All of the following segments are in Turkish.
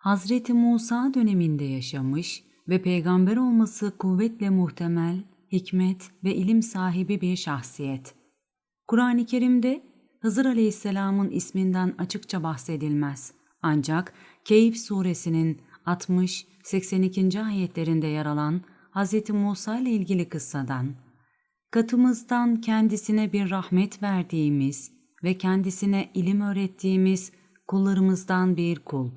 Hazreti Musa döneminde yaşamış ve peygamber olması kuvvetle muhtemel, hikmet ve ilim sahibi bir şahsiyet. Kur'an-ı Kerim'de Hızır Aleyhisselam'ın isminden açıkça bahsedilmez. Ancak Keyif suresinin 60-82. ayetlerinde yer alan Hz. Musa ile ilgili kıssadan, katımızdan kendisine bir rahmet verdiğimiz ve kendisine ilim öğrettiğimiz kullarımızdan bir kul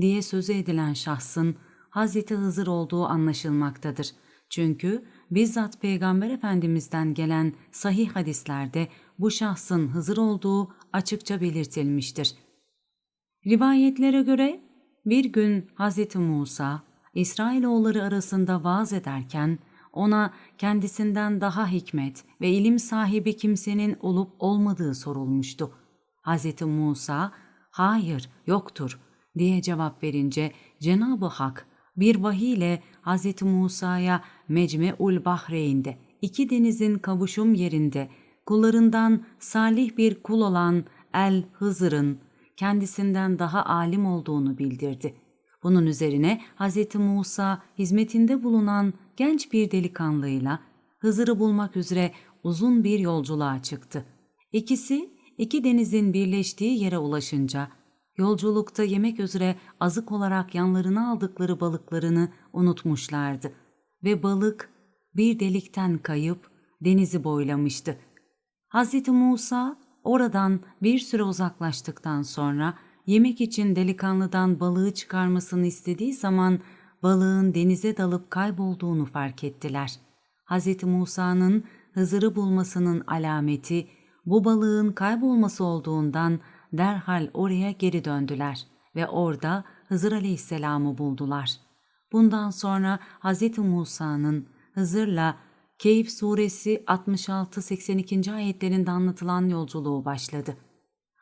diye sözü edilen şahsın Hazreti Hızır olduğu anlaşılmaktadır. Çünkü bizzat Peygamber Efendimiz'den gelen sahih hadislerde bu şahsın Hızır olduğu açıkça belirtilmiştir. Rivayetlere göre bir gün Hz. Musa, İsrailoğulları arasında vaaz ederken ona kendisinden daha hikmet ve ilim sahibi kimsenin olup olmadığı sorulmuştu. Hz. Musa, hayır yoktur diye cevap verince Cenab-ı Hak bir vahiy ile Hz. Musa'ya Mecme'ul Bahreyn'de iki denizin kavuşum yerinde kullarından salih bir kul olan El Hızır'ın kendisinden daha alim olduğunu bildirdi. Bunun üzerine Hz. Musa hizmetinde bulunan genç bir delikanlıyla Hızır'ı bulmak üzere uzun bir yolculuğa çıktı. İkisi iki denizin birleştiği yere ulaşınca yolculukta yemek üzere azık olarak yanlarına aldıkları balıklarını unutmuşlardı ve balık bir delikten kayıp denizi boylamıştı. Hz. Musa oradan bir süre uzaklaştıktan sonra yemek için delikanlıdan balığı çıkarmasını istediği zaman balığın denize dalıp kaybolduğunu fark ettiler. Hz. Musa'nın Hızır'ı bulmasının alameti bu balığın kaybolması olduğundan derhal oraya geri döndüler ve orada Hızır Aleyhisselam'ı buldular. Bundan sonra Hz. Musa'nın Hızır'la Keyif suresi 66-82. ayetlerinde anlatılan yolculuğu başladı.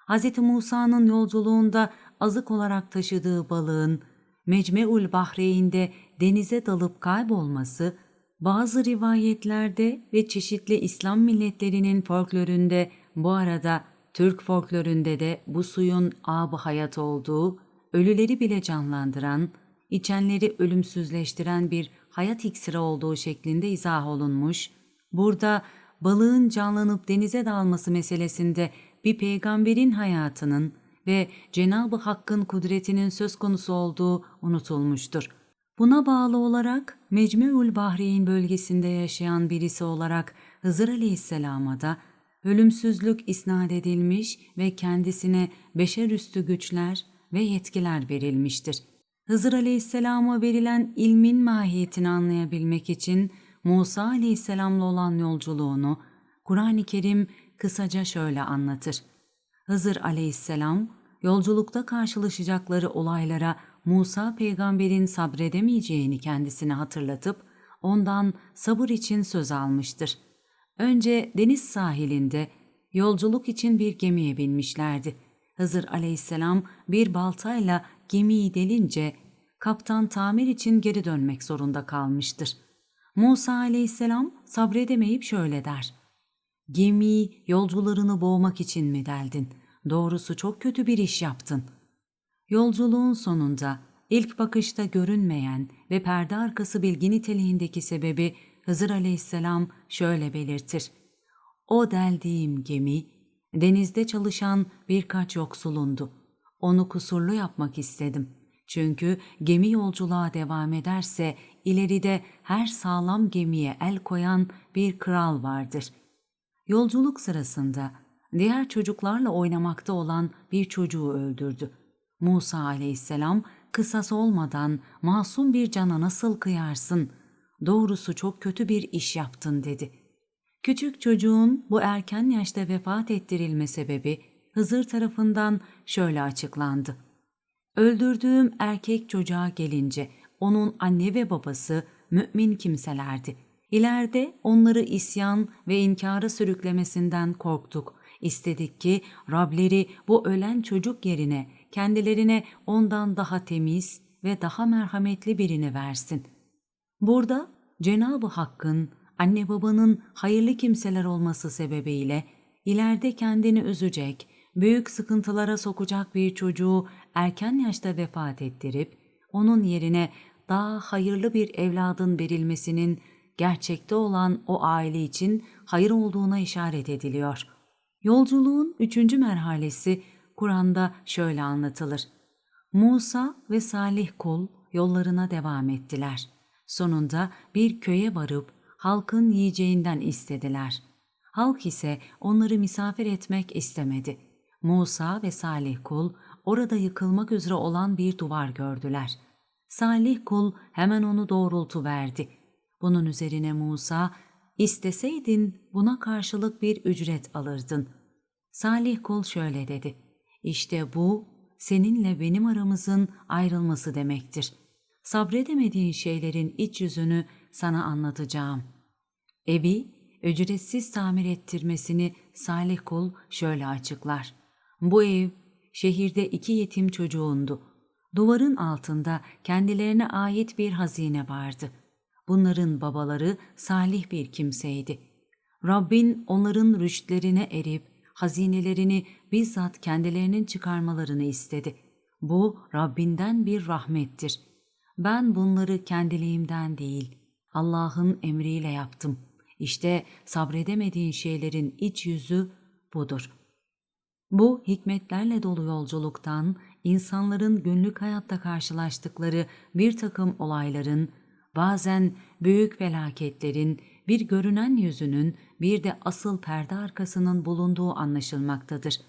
Hz. Musa'nın yolculuğunda azık olarak taşıdığı balığın Mecme'ul Bahreyn'de denize dalıp kaybolması, bazı rivayetlerde ve çeşitli İslam milletlerinin folkloründe bu arada Türk folkloründe de bu suyun ab hayat olduğu, ölüleri bile canlandıran, içenleri ölümsüzleştiren bir hayat iksiri olduğu şeklinde izah olunmuş, burada balığın canlanıp denize dalması meselesinde bir peygamberin hayatının ve Cenab-ı Hakk'ın kudretinin söz konusu olduğu unutulmuştur. Buna bağlı olarak Mecmuül Bahreyn bölgesinde yaşayan birisi olarak Hızır Aleyhisselam'a da ölümsüzlük isnat edilmiş ve kendisine beşerüstü güçler ve yetkiler verilmiştir. Hızır Aleyhisselam'a verilen ilmin mahiyetini anlayabilmek için Musa Aleyhisselam'la olan yolculuğunu Kur'an-ı Kerim kısaca şöyle anlatır. Hızır Aleyhisselam yolculukta karşılaşacakları olaylara Musa peygamberin sabredemeyeceğini kendisine hatırlatıp ondan sabır için söz almıştır. Önce deniz sahilinde yolculuk için bir gemiye binmişlerdi. Hızır aleyhisselam bir baltayla gemiyi delince kaptan tamir için geri dönmek zorunda kalmıştır. Musa aleyhisselam sabredemeyip şöyle der. Gemiyi yolcularını boğmak için mi deldin? Doğrusu çok kötü bir iş yaptın. Yolculuğun sonunda ilk bakışta görünmeyen ve perde arkası bilgi niteliğindeki sebebi Hızır aleyhisselam şöyle belirtir. O deldiğim gemi, denizde çalışan birkaç yoksulundu. Onu kusurlu yapmak istedim. Çünkü gemi yolculuğa devam ederse ileride her sağlam gemiye el koyan bir kral vardır. Yolculuk sırasında diğer çocuklarla oynamakta olan bir çocuğu öldürdü. Musa aleyhisselam kısas olmadan masum bir cana nasıl kıyarsın? Doğrusu çok kötü bir iş yaptın dedi. Küçük çocuğun bu erken yaşta vefat ettirilme sebebi Hızır tarafından şöyle açıklandı. Öldürdüğüm erkek çocuğa gelince onun anne ve babası mümin kimselerdi. İleride onları isyan ve inkara sürüklemesinden korktuk. İstedik ki Rableri bu ölen çocuk yerine kendilerine ondan daha temiz ve daha merhametli birini versin. Burada Cenab-ı Hakk'ın anne babanın hayırlı kimseler olması sebebiyle ileride kendini üzecek büyük sıkıntılara sokacak bir çocuğu erken yaşta vefat ettirip onun yerine daha hayırlı bir evladın verilmesinin gerçekte olan o aile için hayır olduğuna işaret ediliyor. Yolculuğun üçüncü merhalesi Kur'an'da şöyle anlatılır. Musa ve Salih kul yollarına devam ettiler. Sonunda bir köye varıp halkın yiyeceğinden istediler. Halk ise onları misafir etmek istemedi. Musa ve Salih kul orada yıkılmak üzere olan bir duvar gördüler. Salih kul hemen onu doğrultu verdi. Bunun üzerine Musa, isteseydin buna karşılık bir ücret alırdın. Salih kul şöyle dedi. İşte bu seninle benim aramızın ayrılması demektir. Sabredemediğin şeylerin iç yüzünü sana anlatacağım. Evi ücretsiz tamir ettirmesini Salih kul şöyle açıklar. Bu ev şehirde iki yetim çocuğundu. Duvarın altında kendilerine ait bir hazine vardı. Bunların babaları salih bir kimseydi. Rabbin onların rüştlerine erip hazinelerini bizzat kendilerinin çıkarmalarını istedi. Bu Rabbinden bir rahmettir. Ben bunları kendiliğimden değil, Allah'ın emriyle yaptım. İşte sabredemediğin şeylerin iç yüzü budur. Bu hikmetlerle dolu yolculuktan insanların günlük hayatta karşılaştıkları bir takım olayların, bazen büyük felaketlerin, bir görünen yüzünün, bir de asıl perde arkasının bulunduğu anlaşılmaktadır.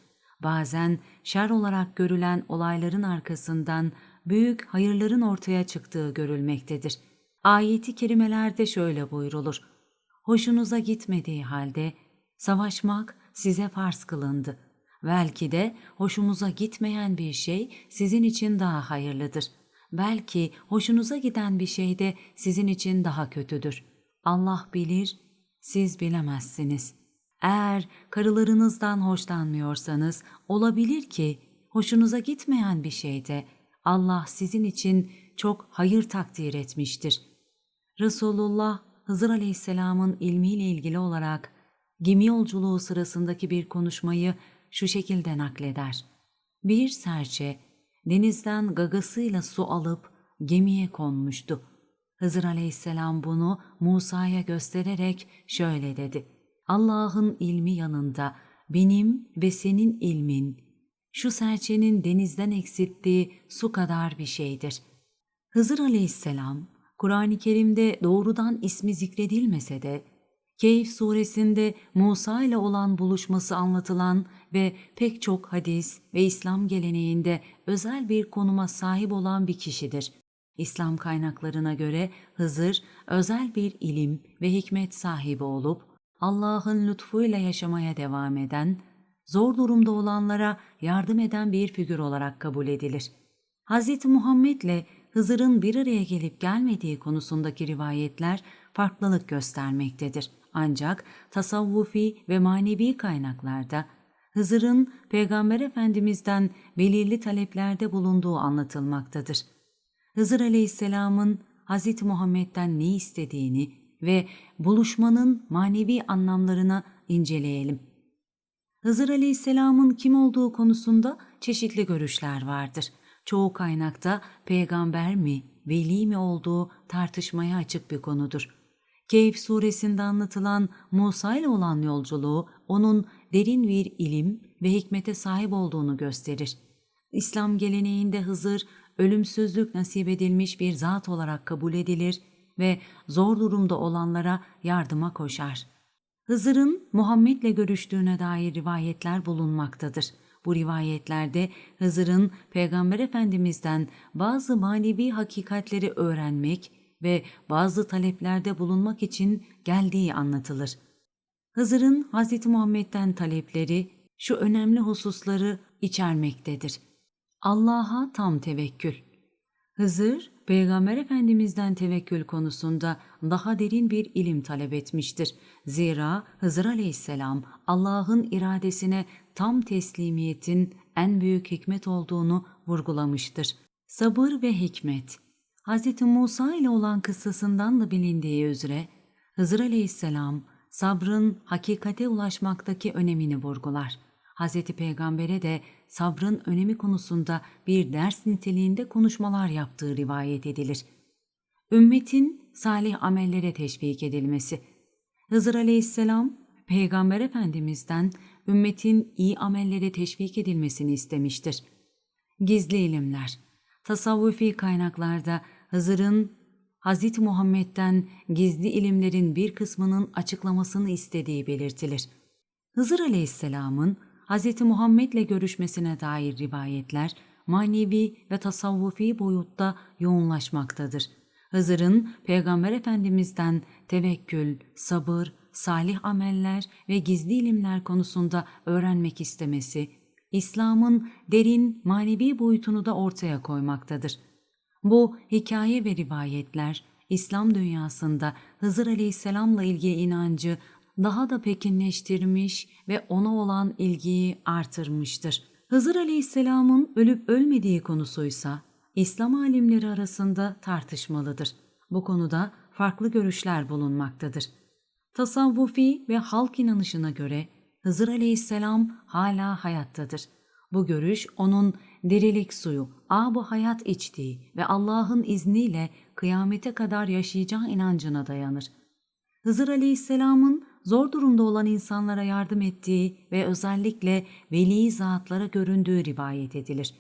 Bazen şer olarak görülen olayların arkasından büyük hayırların ortaya çıktığı görülmektedir. Ayeti kerimelerde şöyle buyrulur. Hoşunuza gitmediği halde savaşmak size farz kılındı. Belki de hoşumuza gitmeyen bir şey sizin için daha hayırlıdır. Belki hoşunuza giden bir şey de sizin için daha kötüdür. Allah bilir, siz bilemezsiniz. Eğer karılarınızdan hoşlanmıyorsanız olabilir ki hoşunuza gitmeyen bir şeyde Allah sizin için çok hayır takdir etmiştir. Resulullah Hızır Aleyhisselam'ın ilmiyle ilgili olarak gemi yolculuğu sırasındaki bir konuşmayı şu şekilde nakleder. Bir serçe denizden gagasıyla su alıp gemiye konmuştu. Hızır Aleyhisselam bunu Musa'ya göstererek şöyle dedi. Allah'ın ilmi yanında benim ve senin ilmin şu serçenin denizden eksilttiği su kadar bir şeydir. Hızır Aleyhisselam Kur'an-ı Kerim'de doğrudan ismi zikredilmese de Keyif suresinde Musa ile olan buluşması anlatılan ve pek çok hadis ve İslam geleneğinde özel bir konuma sahip olan bir kişidir. İslam kaynaklarına göre Hızır özel bir ilim ve hikmet sahibi olup Allah'ın lütfuyla yaşamaya devam eden, zor durumda olanlara yardım eden bir figür olarak kabul edilir. Hz. Muhammed ile Hızır'ın bir araya gelip gelmediği konusundaki rivayetler farklılık göstermektedir. Ancak tasavvufi ve manevi kaynaklarda Hızır'ın Peygamber Efendimiz'den belirli taleplerde bulunduğu anlatılmaktadır. Hızır Aleyhisselam'ın Hz. Muhammed'den ne istediğini ve buluşmanın manevi anlamlarına inceleyelim. Hızır Aleyhisselam'ın kim olduğu konusunda çeşitli görüşler vardır. Çoğu kaynakta peygamber mi, veli mi olduğu tartışmaya açık bir konudur. Keyif suresinde anlatılan Musa ile olan yolculuğu onun derin bir ilim ve hikmete sahip olduğunu gösterir. İslam geleneğinde Hızır ölümsüzlük nasip edilmiş bir zat olarak kabul edilir ve zor durumda olanlara yardıma koşar. Hızır'ın Muhammed'le görüştüğüne dair rivayetler bulunmaktadır. Bu rivayetlerde Hızır'ın Peygamber Efendimiz'den bazı manevi hakikatleri öğrenmek ve bazı taleplerde bulunmak için geldiği anlatılır. Hızır'ın Hz. Muhammed'den talepleri şu önemli hususları içermektedir. Allah'a tam tevekkül. Hızır, Peygamber Efendimiz'den tevekkül konusunda daha derin bir ilim talep etmiştir. Zira Hızır Aleyhisselam Allah'ın iradesine tam teslimiyetin en büyük hikmet olduğunu vurgulamıştır. Sabır ve hikmet Hz. Musa ile olan kıssasından da bilindiği üzere Hızır Aleyhisselam sabrın hakikate ulaşmaktaki önemini vurgular. Hz. Peygamber'e de sabrın önemi konusunda bir ders niteliğinde konuşmalar yaptığı rivayet edilir. Ümmetin salih amellere teşvik edilmesi. Hızır aleyhisselam, Peygamber Efendimiz'den ümmetin iyi amellere teşvik edilmesini istemiştir. Gizli ilimler. Tasavvufi kaynaklarda Hızır'ın Hz. Muhammed'den gizli ilimlerin bir kısmının açıklamasını istediği belirtilir. Hızır Aleyhisselam'ın Hz. Muhammed'le görüşmesine dair rivayetler manevi ve tasavvufi boyutta yoğunlaşmaktadır. Hızır'ın Peygamber Efendimiz'den tevekkül, sabır, salih ameller ve gizli ilimler konusunda öğrenmek istemesi, İslam'ın derin manevi boyutunu da ortaya koymaktadır. Bu hikaye ve rivayetler İslam dünyasında Hızır Aleyhisselam'la ilgili inancı daha da pekinleştirmiş ve ona olan ilgiyi artırmıştır. Hızır Aleyhisselam'ın ölüp ölmediği konusuysa İslam alimleri arasında tartışmalıdır. Bu konuda farklı görüşler bulunmaktadır. Tasavvufi ve halk inanışına göre Hızır Aleyhisselam hala hayattadır. Bu görüş onun dirilik suyu, bu hayat içtiği ve Allah'ın izniyle kıyamete kadar yaşayacağı inancına dayanır. Hızır Aleyhisselam'ın zor durumda olan insanlara yardım ettiği ve özellikle veli zatlara göründüğü rivayet edilir.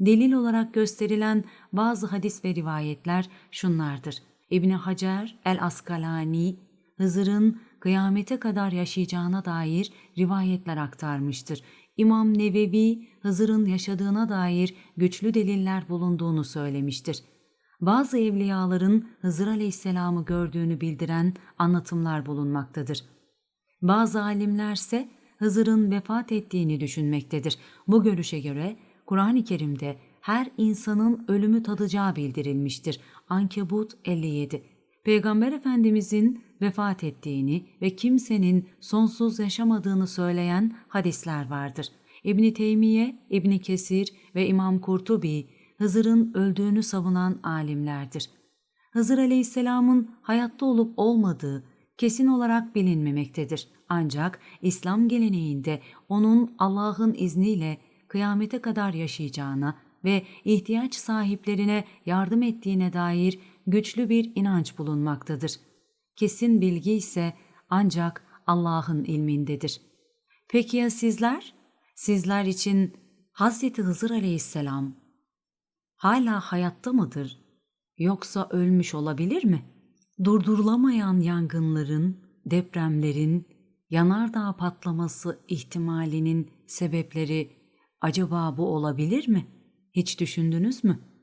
Delil olarak gösterilen bazı hadis ve rivayetler şunlardır. İbni Hacer el-Askalani, Hızır'ın kıyamete kadar yaşayacağına dair rivayetler aktarmıştır. İmam Nevevi, Hızır'ın yaşadığına dair güçlü deliller bulunduğunu söylemiştir. Bazı evliyaların Hızır Aleyhisselam'ı gördüğünü bildiren anlatımlar bulunmaktadır. Bazı alimlerse Hızır'ın vefat ettiğini düşünmektedir. Bu görüşe göre Kur'an-ı Kerim'de her insanın ölümü tadacağı bildirilmiştir. Ankebut 57 Peygamber Efendimizin vefat ettiğini ve kimsenin sonsuz yaşamadığını söyleyen hadisler vardır. İbni Teymiye, İbni Kesir ve İmam Kurtubi, Hızır'ın öldüğünü savunan alimlerdir. Hızır Aleyhisselam'ın hayatta olup olmadığı kesin olarak bilinmemektedir. Ancak İslam geleneğinde onun Allah'ın izniyle kıyamete kadar yaşayacağına ve ihtiyaç sahiplerine yardım ettiğine dair güçlü bir inanç bulunmaktadır. Kesin bilgi ise ancak Allah'ın ilmindedir. Peki ya sizler? Sizler için Hazreti Hızır Aleyhisselam hala hayatta mıdır? Yoksa ölmüş olabilir mi? Durdurulamayan yangınların, depremlerin, yanardağ patlaması ihtimalinin sebepleri acaba bu olabilir mi? Hiç düşündünüz mü?''